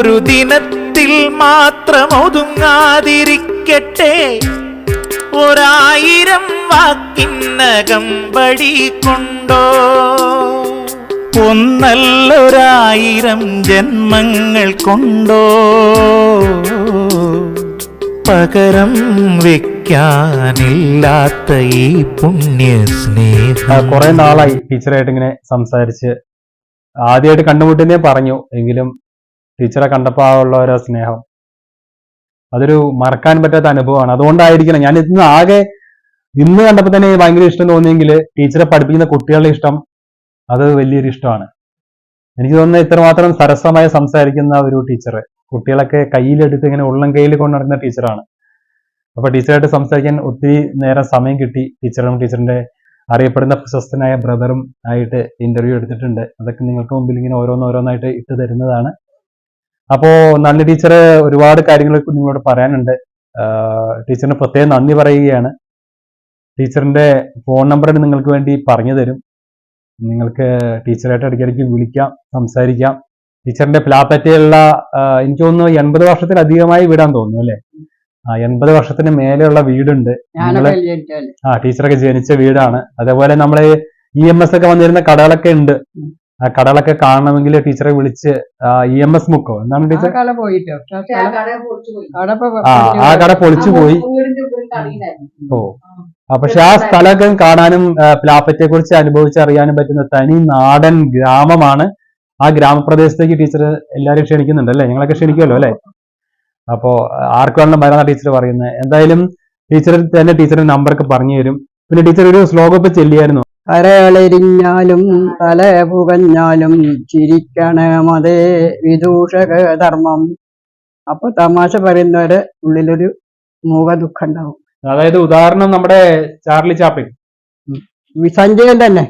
ഒരു ദിനത്തിൽ മാത്രം ഒതുങ്ങാതിരിക്കട്ടെ ഒരായിരം വാക്കിന്നകം പടി കൊണ്ടോ ഒന്നല്ലൊരായിരം ജന്മങ്ങൾ കൊണ്ടോ? പകരം വെക്കാനില്ലാത്ത ഈ പുണ്യ സ്നേഹം കുറെ നാളായി ടീച്ചറായിട്ട് ഇങ്ങനെ സംസാരിച്ച്. ആദ്യമായിട്ട് കണ്ടുമുട്ടുന്നേ പറഞ്ഞു എങ്കിലും ടീച്ചറെ കണ്ടപ്പോൾ ആ ഉള്ള ഓരോ സ്നേഹം. അതൊരു മറക്കാൻ പറ്റാത്ത അനുഭവമാണ്. അതുകൊണ്ടായിരിക്കണം ഞാൻ ഇന്ന് ആകെ ഇന്ന് കണ്ടപ്പോൾ തന്നെ ഭയങ്കര ഇഷ്ടം തോന്നിയെങ്കിൽ ടീച്ചറെ പഠിപ്പിക്കുന്ന കുട്ടികളുടെ ഇഷ്ടം അത് വലിയൊരു ഇഷ്ടമാണ്. എനിക്ക് തോന്നുന്നത് ഇത്രമാത്രം സരസമായി സംസാരിക്കുന്ന ഒരു ടീച്ചർ കുട്ടികളൊക്കെ കയ്യിലെടുത്ത് ഇങ്ങനെ ഉള്ളം കയ്യിൽ കൊണ്ടു നടക്കുന്ന ടീച്ചറാണ്. അപ്പൊ ടീച്ചറായിട്ട് സംസാരിക്കാൻ ഒത്തിരി നേരം സമയം കിട്ടി ടീച്ചറും ടീച്ചറിന്റെ അറിയപ്പെടുന്ന പ്രശസ്തനായ ബ്രദറും ആയിട്ട് ഇന്റർവ്യൂ എടുത്തിട്ടുണ്ട്. അതൊക്കെ നിങ്ങൾക്ക് മുമ്പിൽ ഇങ്ങനെ ഓരോന്നോരോന്നായിട്ട് ഇട്ട് തരുന്നതാണ്. അപ്പോ നന്ദി ടീച്ചർ ഒരുപാട് കാര്യങ്ങൾ നിങ്ങളോട് പറയാനുണ്ട്. ടീച്ചറിന് പ്രത്യേകം നന്ദി പറയുകയാണ്. ടീച്ചറിന്റെ ഫോൺ നമ്പർ നിങ്ങൾക്ക് വേണ്ടി പറഞ്ഞു തരും. നിങ്ങൾക്ക് ടീച്ചറായിട്ട് ഇടയ്ക്കിടയ്ക്ക് വിളിക്കാം സംസാരിക്കാം. ടീച്ചറിന്റെ പ്ലാപ്പറ്റയുള്ള എനിക്ക് തോന്നുന്നു എൺപത് വർഷത്തിലധികമായി വീടാൻ തോന്നുന്നു അല്ലെ? ആ എൺപത് വർഷത്തിന് മേലെയുള്ള വീടുണ്ട്. ആ ടീച്ചറൊക്കെ ജനിച്ച വീടാണ്. അതേപോലെ നമ്മൾ ഇ എം എസ് ഒക്കെ വന്നിരുന്ന കടകളൊക്കെ ഉണ്ട്. ആ കടകളൊക്കെ കാണണമെങ്കിൽ ടീച്ചറെ വിളിച്ച് ഇ എം എസ് മുക്കോ എന്താണ് ടീച്ചർ? കട പോയിട്ടോ? ആ ആ കട- പൊളിച്ചു പോയി. ഓ. ആ പക്ഷെ ആ സ്ഥലമൊക്കെ കാണാനും പ്ലാപ്പറ്റെ കുറിച്ച് അനുഭവിച്ചറിയാനും പറ്റുന്ന തനി നാടൻ ഗ്രാമമാണ്. ആ ഗ്രാമപ്രദേശത്തേക്ക് ടീച്ചർ എല്ലാവരും ക്ഷണിക്കുന്നുണ്ട് അല്ലേ? ഞങ്ങളൊക്കെ ക്ഷണിക്കുമല്ലോ അല്ലേ? അപ്പോ ആർക്കാണല്ലോ മരണ ടീച്ചർ പറയുന്നത്? എന്തായാലും ടീച്ചർ തന്നെ ടീച്ചറിന്റെ നമ്പറൊക്കെ പറഞ്ഞു തരും പിന്നെ ടീച്ചർ ഒരു ശ്ലോകം ഇപ്പൊ ചെല്ലിയായിരുന്നു. കരളെരിഞ്ഞാലും തല പുകഞ്ഞാലും ചിരിക്കണമതേ വിദൂഷക ധർമ്മം. അപ്പൊ തമാശ പറയുന്നവരെ ഉള്ളിലൊരു മൂക ദുഃഖം ഉണ്ടാവും അതായത് ഉദാഹരണം നമ്മുടെ ചാർലി ചാപ്പിൻ സഞ്ജയൻ തന്നെ.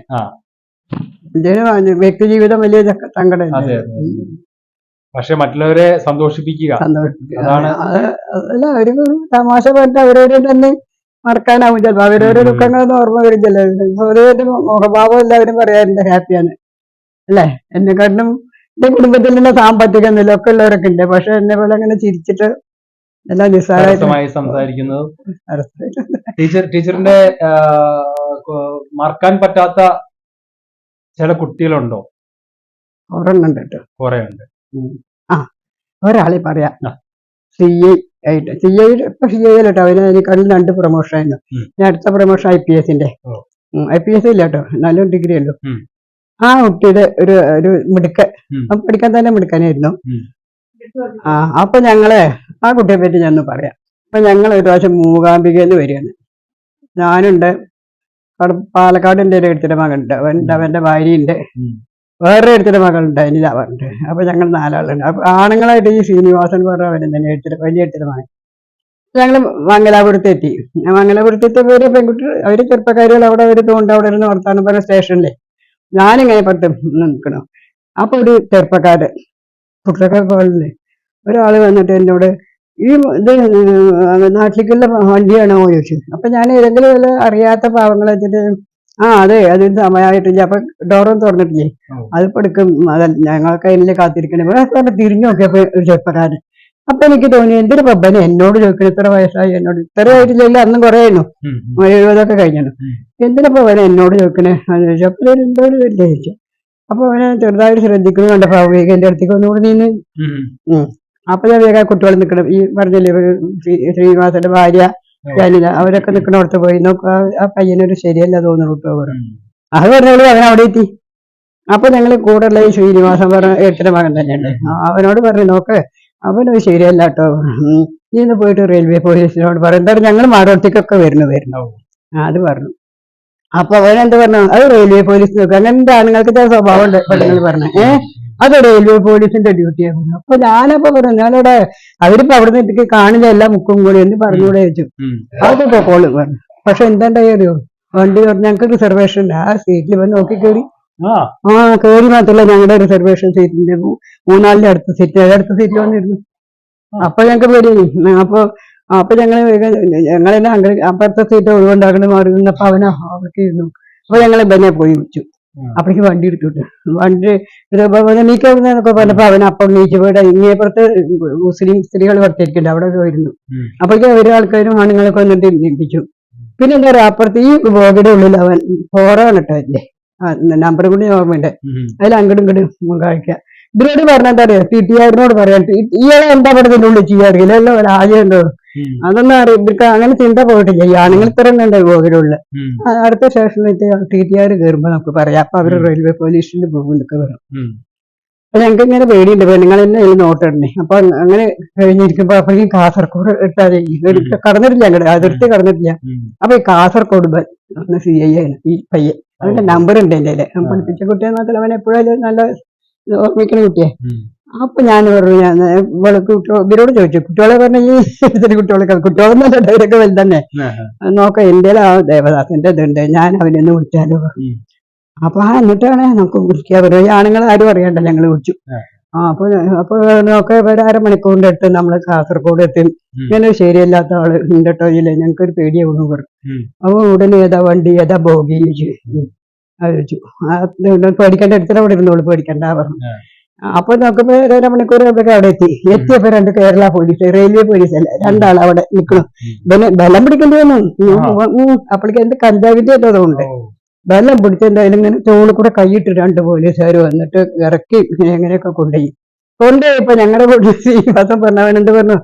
വ്യക്തി ജീവിതം വലിയ സങ്കടം. പക്ഷെ മറ്റുള്ളവരെ സന്തോഷിപ്പിക്കുക. അതാണ് അല്ല അവർ തമാശ പറഞ്ഞിട്ട് അവരവരെ തന്നെ മറക്കാനാവും ചിലപ്പോ. അവരവരുടെ. ദുഃഖങ്ങളൊന്നും ഓർമ്മ വരും ചില അവരവരുടെ മുഖഭാവം എല്ലാവരും പറയാറുണ്ട് ഹാപ്പിയാണ്. അല്ലേ? എന്നെക്കാട്ടിലും എന്റെ കുടുംബത്തിൽ തന്നെ സാമ്പത്തിക നിലയൊക്കെ ഉള്ളവരൊക്കെ ഉണ്ട്. പക്ഷെ എന്നെ പോലെ അങ്ങനെ ചിരിച്ചിട്ട് എല്ലാം നിസ്സാരമായി സംസാരിക്കുന്നത്. ടീച്ചർ ടീച്ചറിന്റെ മറക്കാൻ പറ്റാത്ത ചില കുട്ടികളുണ്ടോ? ഒരെണ്ണുണ്ട് കേട്ടോ. കുറെ ഉണ്ട്. ആ ഒരാളെ പറയാം. ആ. ആയിട്ട്. സി ഐ ഇപ്പൊ സി ഐ കേട്ടോ അതിനേക്കാളും രണ്ട് പ്രൊമോഷൻ ആയിരുന്നു. ഞാൻ അടുത്ത പ്രൊമോഷൻ ഐ പി എസിന്റെ. ഐ പി എസ് ഇല്ല കേട്ടോ നല്ല ഡിഗ്രി അല്ലോ ആ കുട്ടിയുടെ ഒരു ഒരു മിടുക്കൻ. പഠിക്കാൻ തന്നെ മിടുക്കനായിരുന്നു. ആ അപ്പൊ ഞങ്ങൾ ആ കുട്ടിയെ പറ്റി ഞാൻ ഒന്ന് പറയാം. അപ്പൊ ഞങ്ങൾ ഒരു പ്രാവശ്യം മൂകാംബികയിൽ വരികയാണ്. ഞാനുണ്ട് പാലക്കാടിന്റെ ഒരു എടുത്തിട്ട് മകളുണ്ട് അവന്റെ അവന്റെ ഭാര്യയുണ്ട്. വേറെ എടുത്തിട്ട് മകളുണ്ട് അനില പറഞ്ഞിട്ട്. അപ്പൊ ഞങ്ങൾ നാലാളുണ്ട്. അപ്പൊ ആണുങ്ങളായിട്ട് ഈ ശ്രീനിവാസൻ പറഞ്ഞ അവൻ തന്നെ എടുത്തിട്ട് വലിയ എടുത്തിട്ട് മകൻ ഞങ്ങൾ മംഗലാപുരത്ത് എത്തി. മംഗലാപുരത്തെ പേര് പെൺകുട്ടി അവർ ചെറുപ്പക്കാരികൾ അവിടെ ഒരു തോണ്ട് അവിടെ ഇരുന്ന് വർത്താനം പറഞ്ഞ സ്റ്റേഷനിലെ. ഞാനിങ്ങനെ പത്ത് നിൽക്കണം. അപ്പൊ ഒരു ചെറുപ്പക്കാരൻ കുട്ടക്കാർ പോലെ ഒരാൾ വന്നിട്ട് എന്നോട് ഈ ഇത് നാട്ടിലേക്കുള്ള വണ്ടിയാണോ? ചോദിച്ചു. അപ്പൊ ഞാൻ ഏതെങ്കിലും അറിയാത്ത പാവങ്ങളെ വെച്ചിട്ട് ആ അതെ അതിന് സമയമായിട്ടില്ല അപ്പൊ ഡോറും തുറന്നിട്ടില്ലേ. അതിപ്പോ എടുക്കും. അതല്ല ഞങ്ങൾക്ക് അതിനെ കാത്തിരിക്കണേ. തിരിഞ്ഞു നോക്കിയപ്പോ ഒരു ചെറുപ്പക്കാരൻ. അപ്പൊ എനിക്ക് തോന്നി എന്തൊരു പബ്ബനെ? എന്നോട് ചോദിക്കണം ഇത്ര വയസ്സായി എന്നോട്. ഇത്ര ആയിട്ടില്ല അന്നും കുറേ ആയിരുന്നു. എഴുപതൊക്കെ കഴിഞ്ഞു എന്തിനു എന്തിനപ്പോ അവനെ എന്നോട് ചോദിക്കണേ? ചോദിച്ചപ്പോ എന്തോ ഇല്ലേ? ചോദിച്ചു. അപ്പൊ അവനെ ചെറുതായിട്ട് ശ്രദ്ധിക്കുന്നു കണ്ടപ്പോ എന്റെ അടുത്തേക്ക് ഒന്നുകൂടി നിന്ന്. അപ്പൊ ഞാൻ വേഗം കുട്ടികൾ നിൽക്കണം. ഈ പറഞ്ഞില്ലേ ശ്രീനിവാസന്റെ ഭാര്യ ഓ. അവരൊക്കെ നിൽക്കണോടത്ത് പോയി. നോക്കുക ആ പയ്യനൊരു ശരിയല്ല തോന്നുന്നു കേട്ടോ പറഞ്ഞു. അത് പറഞ്ഞോളൂ അവൻ അവിടെ എത്തി. അപ്പൊ ഞങ്ങൾ കൂടെയുള്ള ഈ ശ്രീനിവാസൻ പറഞ്ഞ ഏട്ടന്റെ മകൻ തന്നെയുണ്ട് അവനോട് പറഞ്ഞു നോക്ക് അവനൊരു ശരിയല്ല കേട്ടോ. നീ ഇന്ന് പോയിട്ട് റെയിൽവേ പോലീസിനോട് പറയും എന്തായാലും ഞങ്ങൾ മാടോടത്തേക്കൊക്കെ വരുന്നു വരുന്നു. അത് പറഞ്ഞു. അപ്പൊ അവൻ എന്ത് പറഞ്ഞു? അത് റെയിൽവേ പോലീസ് നോക്കുക അങ്ങനെ ആണുങ്ങൾക്ക് നിങ്ങൾക്ക് സ്വഭാവം ഉണ്ട് പെണ്ണുങ്ങൾ പറഞ്ഞു. ഏഹ് അത് റെയിൽവേ പോലീസിന്റെ ഡ്യൂട്ടിയാണ് അപ്പൊ ഞാനപ്പോ പറഞ്ഞു ഞാനിവിടെ അവരിപ്പോ അവിടെ നിന്ന് കാണില്ല എല്ലാ മുക്കും കൂടി എന്ന് പറഞ്ഞുകൂടെ ചോദിച്ചു. ഉം. അതൊക്കെ പൊക്കോളൂ പറഞ്ഞു. പക്ഷെ എന്താണ്ടായി വണ്ടി പറഞ്ഞു ഞങ്ങൾക്ക് റിസർവേഷൻ ഉണ്ട്. ആ സീറ്റിൽ വന്ന് നോക്കി കയറി ആ. കയറി മാത്രമല്ല ഞങ്ങളുടെ റിസർവേഷൻ സീറ്റിന്റെ മൂന്നാലിന്റെ അടുത്ത സീറ്റ് അടുത്ത സീറ്റിൽ വന്നിരുന്നു. അപ്പൊ ഞങ്ങൾക്ക് പേടി. അപ്പൊ അപ്പൊ ഞങ്ങൾ ഞങ്ങളെല്ലാം അങ്ങനെ അപ്പുറത്തെ സീറ്റ് ഒഴിവുണ്ടാക്കണം മാറി നിന്നപ്പോ അവനെ അവർക്ക് ഇരുന്നു. അപ്പൊ ഞങ്ങൾ ബന്നെ പോയി വെച്ചു ഉം. അപ്പോഴേക്ക് വണ്ടി എടുത്തിട്ട് വണ്ടി നീക്കുന്നൊക്കെ പറഞ്ഞപ്പോ അവൻ അപ്പം നീച്ചു പോയിട്ട് ഇങ്ങേപ്പുറത്ത് മുസ്ലിം സ്ത്രീകൾ വർത്തിരിക്കുന്നുണ്ട് അവിടെ പോയിരുന്നു. അപ്പോഴേക്കും ഓരോ ആൾക്കാരും ആണുങ്ങളൊക്കെ വന്നിട്ട് ഏൽപ്പിച്ചു. പിന്നെ എന്താ പറയാ അപ്പുറത്ത് ഈ ബോഗിയുടെ ഉള്ളിൽ അവൻ ഫോറാണ് കേട്ടോ അല്ലേ നമ്പർ കൂടി ഓർമ്മയുണ്ട്. അതിൽ അങ്ങോട്ടും ഇങ്ങോട്ടും കഴിക്കുക ഇതിനോട് പറഞ്ഞാൽ എന്താ പറയാ ടി ടി ആറിനോട് പറയാൻ ഇയാളെ എന്താ പറയുന്നത് ഉള്ളിൽ ചെയ്യാറില്ലല്ലോ ആദ്യം ഉണ്ടോ. അതൊന്നും അറിയിപ്പിക്ക അങ്ങനെ ചിന്ത പോയിട്ടില്ല. ഈ ആണുങ്ങൾ ഇത്ര ഉണ്ട് ബോഗിലുള്ള അടുത്ത സ്റ്റേഷനിലേക്ക് ടി ടി ആർ കയറുമ്പോ നമുക്ക് പറയാം. അപ്പൊ അവർ റെയിൽവേ പോലീസിന്റെ പോകുന്നൊക്കെ വരും. അപ്പൊ ഞങ്ങൾക്ക് ഇങ്ങനെ പേടിയുണ്ട് പെണ്ണുങ്ങൾ തന്നെ അതിൽ നോട്ടിടണേ അപ്പൊ അങ്ങനെ കഴിഞ്ഞിരിക്കുമ്പോ അപ്പോഴേക്കും കാസർഗോഡ് ഇട്ടാതെ കടന്നിട്ടില്ല അങ്ങോട്ട് അതിർത്തി കടന്നിട്ടില്ല. അപ്പൊ ഈ കാസർഗോഡ് ഒന്ന് സി ഐ ആണ്. ഈ പയ്യൻ. അവന്റെ നമ്പർ ഉണ്ട് എന്റെ. പഠിപ്പിച്ച കുട്ടിയെ മാത്രമല്ല അവൻ എപ്പോഴും നല്ല ഓർമ്മിക്കുന്ന കുട്ടിയെ. അപ്പൊ ഞാൻ പറഞ്ഞു ഞാൻ ഇവരോട് ചോദിച്ചു. കുട്ടികളെ പറഞ്ഞ ഈ ചെറിയ കുട്ടികളൊക്കെ കുട്ടികളൊന്നും ഇവരൊക്കെ വലുതന്നെ. നോക്ക എന്റെ ആ ദേവദാസന്റെ ഇതുണ്ട്. ഞാൻ അവനൊന്ന് വിളിച്ചാലോ. അപ്പൊ ആ എന്നിട്ടാണ് നമുക്ക് വിളിക്കുക അവർ ആണുങ്ങൾ ആരും അറിയണ്ട ഞങ്ങൾ വിളിച്ചു. ആ. അപ്പൊ അപ്പൊ നോക്കെ ഒരു അരമണിക്കൂറിന്റെ അടുത്ത് നമ്മൾ കാസർഗോഡ് എത്തി. ഇങ്ങനെ ശരിയല്ലാത്ത ആൾ ഉണ്ട് കേട്ടോ ഇല്ല ഞങ്ങൾക്ക് ഒരു പേടിയാവുന്നു പറഞ്ഞു. അപ്പൊ ഉടനെ ഏതാ വണ്ടി ഏതാ ബോഗി ചോദിച്ചു. പേടിക്കേണ്ട അടുത്തിടെ അവിടെ ഇരുന്നോളൂ. പേടിക്കണ്ട പറഞ്ഞു. അപ്പൊ നോക്കുമ്പോ ഒരു മണിക്കൂർ ആകുമ്പോഴേക്കും അവിടെ എത്തി. എത്തിയപ്പോ രണ്ട് കേരള പോലീസ് റെയിൽവേ പോലീസ് അല്ല രണ്ടാൾ അവിടെ നിൽക്കണം പിന്നെ ബലം പിടിക്കേണ്ടി വന്നു. അപ്പോഴേക്ക് എന്ത് കഞ്ചാവിന്റെ ഉണ്ട്. ബലം പിടിച്ചെന്തായാലും ഇങ്ങനെ തോളിൽ കൂടെ കൈയിട്ട് രണ്ട് പോലീസുകാർ വന്നിട്ട് ഇറക്കി എങ്ങനെയൊക്കെ കൊണ്ടുപോയി. കൊണ്ടുപോയപ്പോ ഞങ്ങളുടെ പോലീസ് ഈ മാസം പറഞ്ഞവൻ എന്ത് പറഞ്ഞു?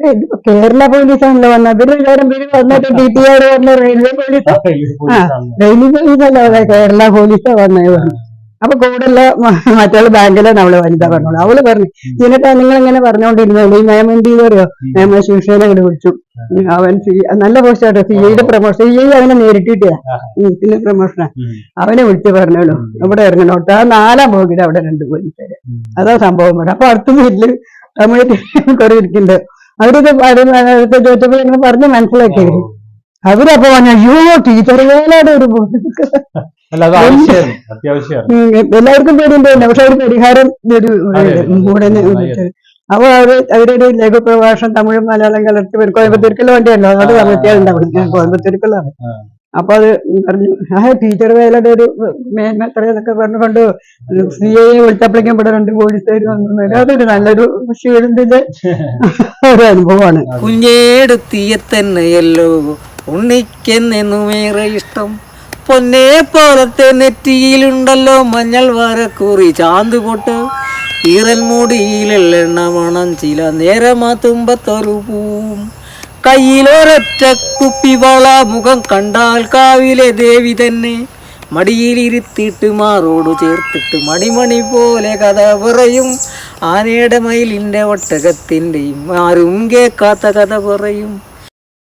ഇതിപ്പോ കേരള പോലീസാണല്ലോ വന്നത് ഇവർ വിചാരം പേര് വന്നിട്ട് ഡി ടി ആർ പറഞ്ഞ റെയിൽവേ പോലീസാ. റെയിൽവേ പോലീസല്ല കേരള പോലീസാ വന്നേ. പറഞ്ഞു അപ്പൊ കൂടുതൽ മറ്റുള്ള ബാങ്കിലെ നമ്മൾ വനിത പറഞ്ഞോളൂ. അവൾ പറഞ്ഞു എന്നിട്ട് നിങ്ങൾ ഇങ്ങനെ പറഞ്ഞുകൊണ്ടിരുന്നത് ഈ നിയമം എന്ത് ചെയ്തു അറിയോ? നിയമ ശിവസേന ഇവിടെ വിളിച്ചു. അവൻ നല്ല പോസ്റ്റാട്ടോ സി ഐയുടെ പ്രൊമോഷൻ സി ഐ അവനെ നേരിട്ടിട്ടില്ല. പിന്നെ പ്രൊമോഷനാ അവനെ വിളിച്ച് പറഞ്ഞോളൂ. ഇവിടെ ഇറങ്ങണോട്ടോ ആ നാലാം പോകിട അവിടെ രണ്ട് പോലീസുകാര്. അതാ സംഭവം. ഇവിടെ അപ്പൊ അടുത്ത വീട്ടിൽ തമിഴ് കുറെ ഇരിക്കുന്നുണ്ട്. അവരിത് ചോദിച്ചപ്പോ ഞങ്ങൾ പറഞ്ഞ് മനസ്സിലാക്കി അവർ അവരപ്പോ പറഞ്ഞ അയ്യോ ടീച്ചർ വേലയുടെ ഒരു എല്ലാവർക്കും പേടിയുണ്ട് തന്നെ പക്ഷെ ഒരു പരിഹാരം. അപ്പൊ അവർ അവരുടെ ലഘു പ്രഭാഷണം തമിഴും മലയാളം കലർത്തി വരും കോയമ്പത്തൂർക്കുള്ള വണ്ടിയല്ലോ അത് ആ, കോയമ്പത്തൂർക്കല്ലാണ് ഞാൻ. കോയമ്പത്തൂർക്കുള്ളതാണ്. അപ്പൊ അത് പറഞ്ഞു ആ ടീച്ചർ വേലയുടെ ഒരു മേന്മ എത്രയെന്നൊക്കെ പറഞ്ഞുകൊണ്ട് സി ഐ വിളിച്ചപ്പോഴേക്കും ഇവിടെ രണ്ട് പോലീസുകാർ വന്നു. അതൊരു നല്ലൊരു ശീലത്തിന്റെ ഒരു അനുഭവമാണ്. കുഞ്ഞേട് തന്നെയല്ലോ ഉണ്ണിക്കെന്നെന്നുമേറെ ഇഷ്ടം. പൊന്നെ പോലത്തെ നെറ്റിയിലുണ്ടല്ലോ മഞ്ഞൾ വരക്കൂറി ചാന്ത് പൊട്ട് ഈറൻ മൂടിയിലെണ്ണ മണം ചില നേരമാ തുമ്പത്തൊരു പൂവും. കയ്യിലൊരൊറ്റ കുപ്പിവള മുഖം കണ്ടാൽ കാവിലെ ദേവി തന്നെ. മടിയിലിരുത്തിയിട്ട് മാറോട് ചേർത്തിട്ട് മണിമണി പോലെ കഥ പറയും. ആനയുടെ മയിലിന്റെ ഒട്ടകത്തിന്റെയും ആരും കേൾക്കാത്ത കഥ പറയും.